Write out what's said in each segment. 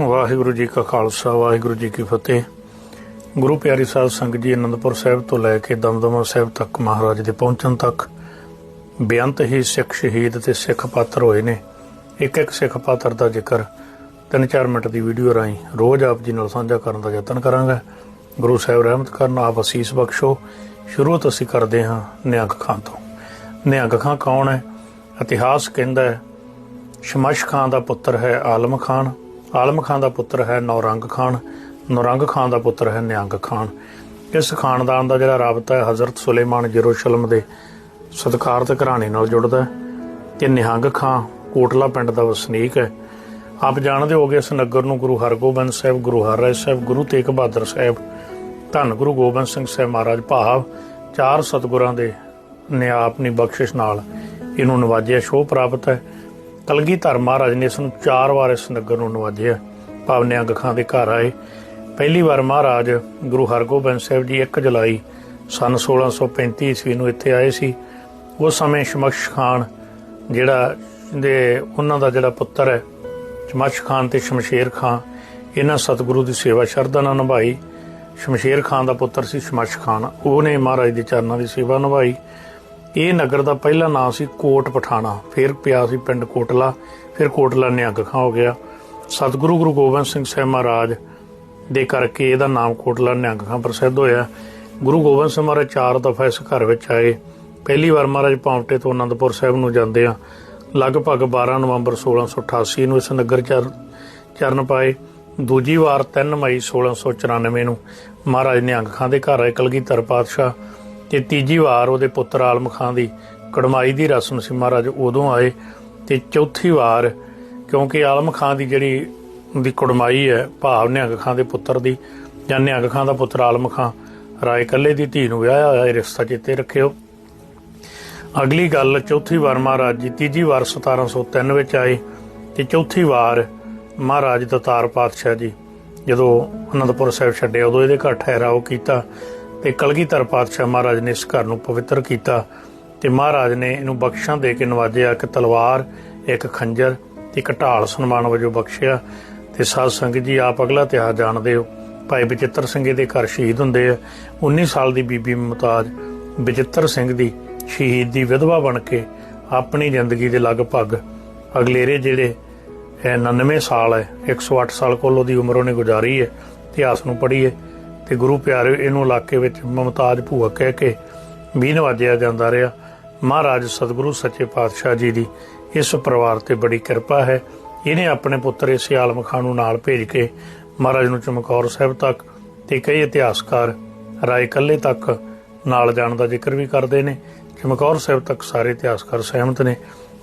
ਵਾਹਿਗੁਰੂ ਜੀ ਕਾ ਖਾਲਸਾ, ਵਾਹਿਗੁਰੂ ਜੀ ਕੀ ਫਤਿਹ। ਗੁਰੂ ਪਿਆਰੀ ਸਾਹਿਬ ਸੰਗਤ ਜੀ, ਅਨੰਦਪੁਰ ਸਾਹਿਬ ਤੋਂ ਲੈ ਕੇ ਦਮਦਮਾ ਸਾਹਿਬ ਤੱਕ ਮਹਾਰਾਜ ਦੇ ਪਹੁੰਚਣ ਤੱਕ ਬੇਅੰਤ ਹੀ ਸਿੱਖ ਸ਼ਹੀਦ ਤੇ ਸਿੱਖ ਪਾਤਰ ਹੋਏ ਨੇ। ਇੱਕ ਇੱਕ ਸਿੱਖ ਪਾਤਰ ਦਾ ਜ਼ਿਕਰ 3-4 ਮਿੰਟ ਦੀ ਵੀਡੀਓ ਰਾਹੀਂ ਰੋਜ਼ ਆਪ ਜੀ ਨਾਲ ਸਾਂਝਾ ਕਰਨ ਦਾ ਯਤਨ ਕਰਾਂਗਾ। ਗੁਰੂ ਸਾਹਿਬ ਰਹਿਮਤ ਕਰਨ, ਆਪ ਅਸੀਸ ਬਖਸ਼ੋ। ਸ਼ੁਰੂਆਤ ਅਸੀਂ ਕਰਦੇ ਹਾਂ ਨਿਹੰਗ ਖਾਂ ਤੋਂ। ਨਿਹੰਗ ਖਾਂ ਕੌਣ ਹੈ? ਇਤਿਹਾਸ ਕਹਿੰਦਾ ਹੈ, ਸ਼ਮਸ਼ ਖਾਂ ਦਾ ਪੁੱਤਰ ਹੈ ਆਲਮ ਖਾਨ। ਆਲਮ ਖਾਨ ਦਾ ਪੁੱਤਰ ਹੈ ਨੌਰੰਗ ਖਾਨ। ਨੌਰੰਗ ਖਾਨ ਦਾ ਪੁੱਤਰ ਹੈ ਨਿਹੰਗ ਖਾਨ। ਇਸ ਖਾਨਦਾਨ ਦਾ ਜਿਹੜਾ ਰਾਬਤਾ ਹੈ, ਹਜ਼ਰਤ ਸੁਲੇਮਾਨ ਜਰੂਸ਼ਲਮ ਦੇ ਸਤਕਾਰਤ ਘਰਾਣੇ ਨਾਲ ਜੁੜਦਾ ਹੈ। ਤੇ ਨਿਹੰਗ ਖਾਂ ਕੋਟਲਾ ਪਿੰਡ ਦਾ ਵਸਨੀਕ ਹੈ। ਆਪ ਜਾਣਦੇ ਹੋਗੇ ਇਸ ਨਗਰ ਨੂੰ ਗੁਰੂ ਹਰਗੋਬਿੰਦ ਸਾਹਿਬ, ਗੁਰੂ ਹਰਰਾਏ ਸਾਹਿਬ, ਗੁਰੂ ਤੇਗ ਬਹਾਦਰ ਸਾਹਿਬ, ਧੰਨ ਗੁਰੂ ਗੋਬਿੰਦ ਸਿੰਘ ਸਾਹਿਬ ਮਹਾਰਾਜ ਭਾਵ ਚਾਰ ਸਤਿਗੁਰਾਂ ਦੇ ਨੇ ਆਪਣੀ ਬਖਸ਼ਿਸ਼ ਨਾਲ ਇਹਨੂੰ ਨਵਾਜਿਆ ਸ਼ੋਅ ਪ੍ਰਾਪਤ ਹੈ। ਕਲਗੀਧਰ ਮਹਾਰਾਜ ਨੇ ਇਸ ਨੂੰ ਚਾਰ ਵਾਰ ਇਸ ਨਗਰ ਨੂੰ ਨਵਾਜਿਆ। ਭਾਵ ਨਿਹੰਗ ਖਾਂ ਦੇ ਘਰ ਆਏ। ਪਹਿਲੀ ਵਾਰ ਮਹਾਰਾਜ ਗੁਰੂ ਹਰਗੋਬਿੰਦ ਸਾਹਿਬ ਜੀ 1 ਜੁਲਾਈ ਸਨ 1635 ਈਸਵੀ ਨੂੰ ਇੱਥੇ ਆਏ ਸੀ। ਉਸ ਸਮੇਂ ਸ਼ਮਕਸ਼ ਖਾਨ ਜਿਹੜਾ ਦੇ ਉਹਨਾਂ ਦਾ ਜਿਹੜਾ ਪੁੱਤਰ ਹੈ ਸ਼ਮਸ਼ ਖਾਨ ਤੇ ਸ਼ਮਸ਼ੇਰ ਖਾਨ ਇਹਨਾਂ ਸਤਿਗੁਰੂ ਦੀ ਸੇਵਾ ਸ਼ਰਧਾ ਨਾਲ ਨਿਭਾਈ। ਸ਼ਮਸ਼ੇਰ ਖਾਨ ਦਾ ਪੁੱਤਰ ਸੀ ਸ਼ਮਸ਼ ਖਾਨ। ਉਹਨੇ ਮਹਾਰਾਜ ਦੇ ਚਰਨਾਂ ਦੀ ਸੇਵਾ ਨਿਭਾਈ। ਇਹ ਨਗਰ ਦਾ ਪਹਿਲਾ ਨਾਮ ਸੀ ਕੋਟ ਪਠਾਣਾ। ਫਿਰ ਪਿਆ ਸੀ ਪਿੰਡ ਕੋਟਲਾ, ਫਿਰ ਕੋਟਲਾ ਨਿਹੰਗ ਖਾਂ ਹੋ ਗਿਆ। ਸਤਿਗੁਰੂ ਗੁਰੂ ਗੋਬਿੰਦ ਸਿੰਘ ਸਾਹਿਬ ਮਹਾਰਾਜ ਦੇ ਕਰਕੇ ਇਹਦਾ ਨਾਮ ਕੋਟਲਾ ਨਿਹੰਗ ਖਾਂ ਪ੍ਰਸਿੱਧ ਹੋਇਆ। ਗੁਰੂ ਗੋਬਿੰਦ ਸਿੰਘ ਮਹਾਰਾਜ ਚਾਰ ਦਫਾ ਇਸ ਘਰ ਵਿੱਚ ਆਏ। ਪਹਿਲੀ ਵਾਰ ਮਹਾਰਾਜ ਪਾਉਂਟੇ ਤੋਂ ਅਨੰਦਪੁਰ ਸਾਹਿਬ ਨੂੰ ਜਾਂਦੇ ਆ। ਲਗਭਗ 12 ਨਵੰਬਰ 1688 ਨੂੰ ਇਸ ਨਗਰ ਚਰ, ਚਰਨ ਪਾਏ। ਦੂਜੀ ਵਾਰ 3 ਮਈ 1694 ਨੂੰ ਮਹਾਰਾਜ ਨਿਹੰਗ ਖਾਂ ਦੇ ਘਰ ਆਏ। ਕਲਗੀਧਰ ਪਾਤਸ਼ਾਹ ਤੇ ਤੀਜੀ ਵਾਰ ਉਹਦੇ ਪੁੱਤਰ ਆਲਮ ਖਾਂ ਦੀ ਕੜਮਾਈ ਦੀ ਰਸਮ ਸੀ ਮਹਾਰਾਜ ਉਦੋਂ ਆਏ ਤੇ ਚੌਥੀ ਵਾਰ, ਕਿਉਂਕਿ ਆਲਮ ਖਾਂ ਦੀ ਜਿਹੜੀ ਦੀ ਕੜਮਾਈ ਹੈ, ਭਾਵ ਨਿਹੰਗ ਖਾਂ ਦੇ ਪੁੱਤਰ ਦੀ, ਜਾਂ ਨਿਹੰਗ ਖਾਂ ਦਾ ਪੁੱਤਰ ਆਲਮ ਖਾਂ ਰਾਏ ਕੱਲੇ ਦੀ ਧੀ ਨੂੰ ਵਿਆਹਿਆ ਹੋਇਆ ਇਹ ਰਿਸ਼ਤਾ ਚੇਤੇ ਰੱਖਿਓ। ਅਗਲੀ ਗੱਲ, ਚੌਥੀ ਵਾਰ ਮਹਾਰਾਜ ਜੀ ਤੀਜੀ ਵਾਰ 1703 ਵਿੱਚ ਆਏ ਤੇ ਚੌਥੀ ਵਾਰ ਮਹਾਰਾਜ ਦਤਾਰ ਪਾਤਸ਼ਾਹ ਜੀ ਜਦੋਂ ਅਨੰਦਪੁਰ ਸਾਹਿਬ ਛੱਡਿਆ, ਉਦੋਂ ਇਹਦੇ ਘਰ ਠਹਿਰਾਓ ਕੀਤਾ। ਤੇ ਕਲਗੀਧਰ ਪਾਤਸ਼ਾਹ ਮਹਾਰਾਜ ਨੇ ਇਸ ਘਰ ਨੂੰ ਪਵਿੱਤਰ ਕੀਤਾ ਤੇ ਮਹਾਰਾਜ ਨੇ ਇਹਨੂੰ ਬਖਸ਼ਾਂ ਦੇ ਕੇ ਨਵਾਜਿਆ ਇੱਕ ਤਲਵਾਰ, ਇੱਕ ਖੰਜਰ ਤੇ ਇੱਕ ਢਾਲ ਸਨਮਾਨ ਵਜੋਂ ਬਖਸ਼ਿਆ। ਤੇ ਸਾਧ ਸੰਗਤ ਜੀ, ਆਪ ਅਗਲਾ ਇਤਿਹਾਸ ਜਾਣਦੇ ਹੋ। ਭਾਈ ਬਚਿੱਤਰ ਸਿੰਘ ਦੇ ਘਰ ਸ਼ਹੀਦ ਹੁੰਦੇ ਆ। 19 ਸਾਲ ਦੀ ਬੀਬੀ ਮੁਮਤਾਜ ਬਚਿੱਤਰ ਸਿੰਘ ਦੀ ਸ਼ਹੀਦ ਦੀ ਵਿਧਵਾ ਬਣ ਕੇ ਆਪਣੀ ਜ਼ਿੰਦਗੀ ਦੇ ਲਗਭਗ ਅਗਲੇਰੇ ਜਿਹੜੇ ਇਹ 99 ਸਾਲ ਹੈ 108 ਸਾਲ ਕੋਲ ਉਹਦੀ ਉਮਰ ਉਹਨੇ ਗੁਜ਼ਾਰੀ ਹੈ, ਇਤਿਹਾਸ ਨੂੰ ਪੜ੍ਹੀਏ। ਤੇ ਗੁਰੂ ਪਿਆਰੇ, ਇਹਨੂੰ ਇਲਾਕੇ ਵਿੱਚ ਮਮਤਾਜ ਭੂਆ ਕਹਿ ਕੇ ਵੀ ਨਵਾਜਿਆ ਜਾਂਦਾ ਰਿਹਾ। ਮਹਾਰਾਜ ਸਤਿਗੁਰੂ ਸੱਚੇ ਪਾਤਸ਼ਾਹ ਜੀ ਦੀ ਇਸ ਪਰਿਵਾਰ ਤੇ ਬੜੀ ਕਿਰਪਾ ਹੈ। ਇਹਨੇ ਆਪਣੇ ਪੁੱਤਰ ਇਸ ਆਲਮ ਖਾਨ ਨੂੰ ਨਾਲ ਭੇਜ ਕੇ ਮਹਾਰਾਜ ਨੂੰ ਚਮਕੌਰ ਸਾਹਿਬ ਤੱਕ ਤੇ ਕਈ ਇਤਿਹਾਸਕਾਰ ਰਾਏ ਕੱਲੇ ਤੱਕ ਨਾਲ ਜਾਣ ਦਾ ਜ਼ਿਕਰ ਵੀ ਕਰਦੇ ਨੇ। ਚਮਕੌਰ ਸਾਹਿਬ ਤੱਕ ਸਾਰੇ ਇਤਿਹਾਸਕਾਰ ਸਹਿਮਤ ਨੇ।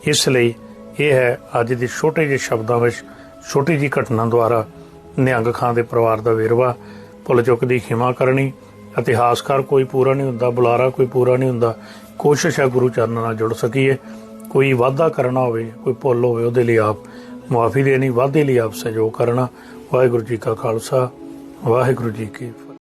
ਇਸ ਲਈ ਇਹ ਹੈ ਅੱਜ ਦੇ ਛੋਟੇ ਜਿਹੇ ਸ਼ਬਦਾਂ ਵਿੱਚ ਛੋਟੀ ਜਿਹੀ ਘਟਨਾ ਦੁਆਰਾ ਨਿਹੰਗ ਖਾਨ ਦੇ ਪਰਿਵਾਰ ਦਾ ਵੇਰਵਾ। ਭੁੱਲ ਚੁੱਕ ਦੀ ਖਿਮਾ ਕਰਨੀ ਇਤਿਹਾਸਕਾਰ ਕੋਈ ਪੂਰਾ ਨਹੀਂ ਹੁੰਦਾ, ਬੁਲਾਰਾ ਕੋਈ ਪੂਰਾ ਨਹੀਂ ਹੁੰਦਾ, ਕੋਸ਼ਿਸ਼ ਹੈ ਗੁਰੂ ਚਰਨਾਂ ਨਾਲ ਜੁੜ ਸਕੀਏ। ਕੋਈ ਵਾਅਦਾ ਕਰਨਾ ਹੋਵੇ, ਕੋਈ ਭੁੱਲ ਹੋਵੇ, ਉਹਦੇ ਲਈ ਆਪ ਮੁਆਫੀ ਦੇਣੀ, ਵਾਅਦੇ ਲਈ ਆਪ ਸਹਿਯੋਗ ਕਰਨਾ। ਵਾਹਿਗੁਰੂ ਜੀ ਕਾ ਖਾਲਸਾ, ਵਾਹਿਗੁਰੂ ਜੀ ਕੀ